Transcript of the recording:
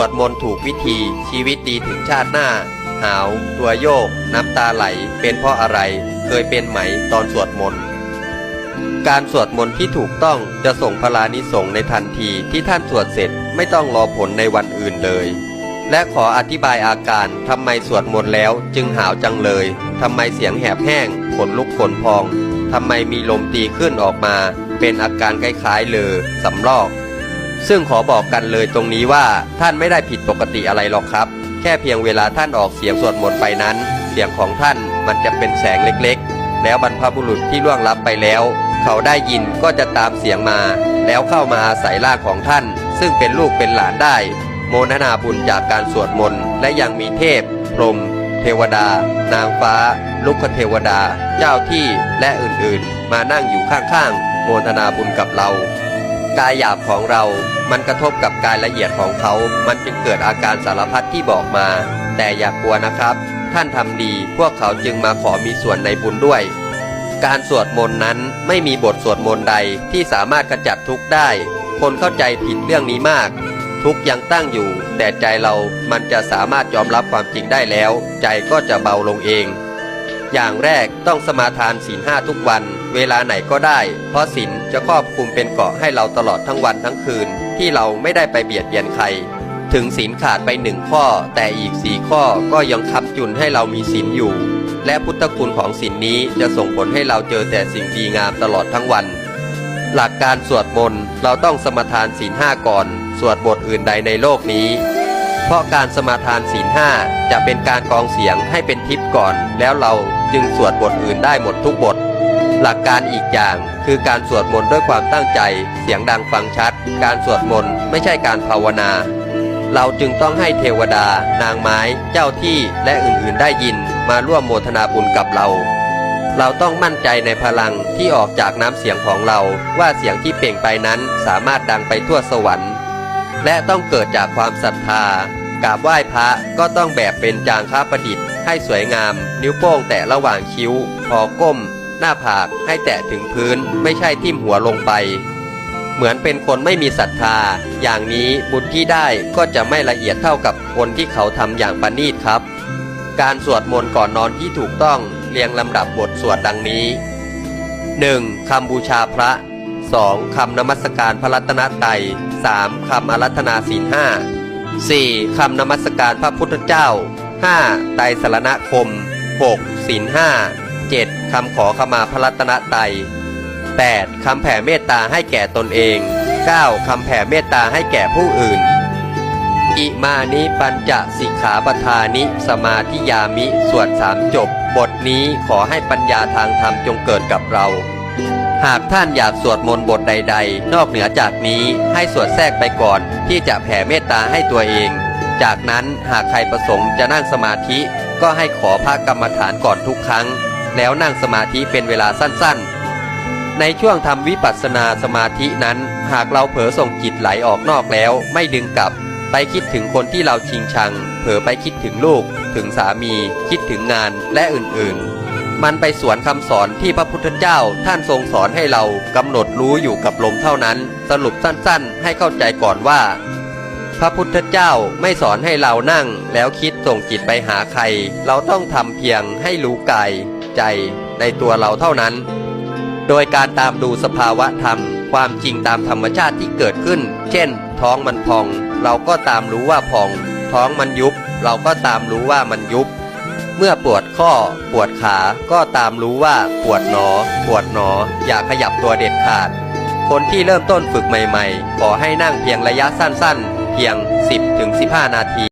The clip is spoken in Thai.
วดมนต์ถูกวิธี ชีวิตดีถึงชาติหน้า หาว ตัวโยก น้ำตาไหล เป็นเพราะอะไร เคยเป็นไหมตอนสวดมนต์การสวดมนต์ที่ถูกต้องจะส่งพลานิสงในทันทีที่ท่านสวดเสร็จไม่ต้องรอผลในวันอื่นเลย และขออธิบายอาการทำไมสวดมนต์แล้วจึงหาวจังเลยทำไมเสียงแหบแห้งขนลุกขนพองทำไมมีลมตีขึ้นออกมา เป็นอาการคล้ายๆเลอสำลอก ซึ่งขอบอกกันเลยตรงนี้ว่าท่านไม่ได้ผิดปกติอะไรหรอกครับ แค่เพียงเวลาท่านออกเสียงสวดมนต์ไปนั้น เสียงของท่านมันจะเป็นแสงเล็กๆ แล้วบรรพบุรุษที่ล่วงลับไปแล้ว เขาได้ยินก็จะตามเสียงมา แล้วเข้ามาอาศัยร่างของท่าน ซึ่งเป็นลูกเป็นหลานได้ โมนนาบุญจากการสวดมนต์และยังมีเทพ พรหมเทวดา นางฟ้า ลุกเทวดา เจ้าที่และอื่นๆ มานั่งอยู่ข้างๆ โมทนาบุญกับเรา กายหยาบของเรา มันกระทบกับกายละเอียดของเขา มันจึงเกิดอาการสารพัดที่บอกมา แต่อย่ากกลัวนะครับ ท่านทำดี พวกเขาจึงมาขอมีส่วนในบุญด้วย การสวดมนต์นั้นไม่มีบทสวดมนต์ใดที่สามารถขจัดทุกข์ได้ คนเข้าใจผิดเรื่องนี้มาก ทุกข์ยังตั้งอยู่ แต่ใจเรามันจะสามารถยอมรับความจริงได้แล้ว ใจก็จะเบาลงเอง อย่างแรกต้องสมาทานศีลห้าทุกวัน เวลาไหนก็ได้ เพราะศีลจะครอบคลุมเป็นเกาะให้เราตลอดทั้งวันทั้งคืน ที่เราไม่ได้ไปเบียดเบียนใคร ถึงศีลขาดไปหนึ่งข้อ แต่อีกสี่ข้อก็ยังค้ำจุนให้เรามีศีลอยู่ และพุทธคุณของศีลนี้จะส่งผลให้เราเจอแต่สิ่งดีงามตลอดทั้งวัน หลักการสวดมนต์เราต้องสมาทานศีลห้าก่อน สวดบทอื่นใดในโลกนี้ เพราะการสมาทานศีลห้าจะเป็นการกองเสียงให้เป็นทิพย์ก่อน แล้วเราจึงสวดบทอื่นได้หมดทุกบท หลักการอีกอย่างคือการสวดมนต์ด้วยความตั้งใจ เสียงดังฟังชัด การสวดมนต์ไม่ใช่การภาวนา เราจึงต้องให้เทวดา นางไม้ เจ้าที่และอื่นๆได้ยินมาร่วมโมทนาบุญกับเรา เราต้องมั่นใจในพลังที่ออกจากน้ำเสียงของเราว่าเสียงที่เปล่งไปนั้นสามารถดังไปทั่วสวรรค์ และต้องเกิดจากความศรัทธากราบไหว้พระก็ต้องแบบเป็นจางค้าประดิษฐ์ให้สวยงาม นิ้วโป้งแตะระหว่างคิ้วพอก้ม หน้าผากให้แตะถึงพื้นไม่ใช่ทิ่มหัวลงไป เหมือนเป็นคนไม่มีศรัทธา อย่างนี้บุญที่ได้ก็จะไม่ละเอียดเท่ากับคนที่เขาทำอย่างประณีตครับ การสวดมนต์ก่อนนอนที่ถูกต้องเรียงลำดับบทสวดดังนี้ 1. คำบูชาพระ 2. คำนมัสการพระรัตนตรัย 3. คำอารัธนาศีลห้า 4. คำนมัสการพระพุทธเจ้า 5. ไตรสรณคม 6. ศีลห้า 7. คำขอขมาพระรัตนตรัย 8. คำแผ่เมตตาให้แก่ตนเอง 9. คำแผ่เมตตาให้แก่ผู้อื่น อิมานิปัญจสิกขาปทานิ สมาธิยามิ สวดสามจบ บทนี้ขอให้ปัญญาทางธรรมจงเกิดกับเรา หากท่านอยากสวดมนต์บทใด ๆ นอกเหนือจากนี้ให้สวดแทรกไปก่อนที่จะแผ่เมตตาให้ตัวเอง จากนั้นหากใครประสงค์จะนั่งสมาธิก็ให้ขอพระกรรมฐานก่อนทุกครั้ง แล้วนั่งสมาธิเป็นเวลาสั้นๆ ในช่วงทำวิปัสสนาสมาธินั้น หากเราเผลอส่งจิตไหลออกนอกแล้ว ไม่ดึงกลับ ไปคิดถึงคนที่เราชิงชัง เผลอไปคิดถึงลูก ถึงสามี คิดถึงงานและอื่นๆ มันไปสวนคำสอนที่พระพุทธเจ้าท่านทรงสอนให้เรากำหนดรู้อยู่กับลมเท่านั้น สรุปสั้นๆ ให้เข้าใจก่อนว่าพระพุทธเจ้าไม่สอนให้เรานั่งแล้วคิดส่งจิตไปหาใคร เราต้องทำเพียงให้รู้กาย ใจในตัวเราเท่านั้น โดยการตามดูสภาวะธรรม ความจริงตามธรรมชาติที่เกิดขึ้น เช่น ท้องมันพอง เราก็ตามรู้ว่าพอง ท้องมันยุบ เราก็ตามรู้ว่ามันยุบ เมื่อปวดข้อ ปวดขา ก็ตามรู้ว่าปวดหนอ ปวดหนอ อย่าขยับตัวเด็ดขาด คนที่เริ่มต้นฝึกใหม่ ๆ ขอให้นั่งเพียงระยะสั้น ๆ เพียง 10-15 นาที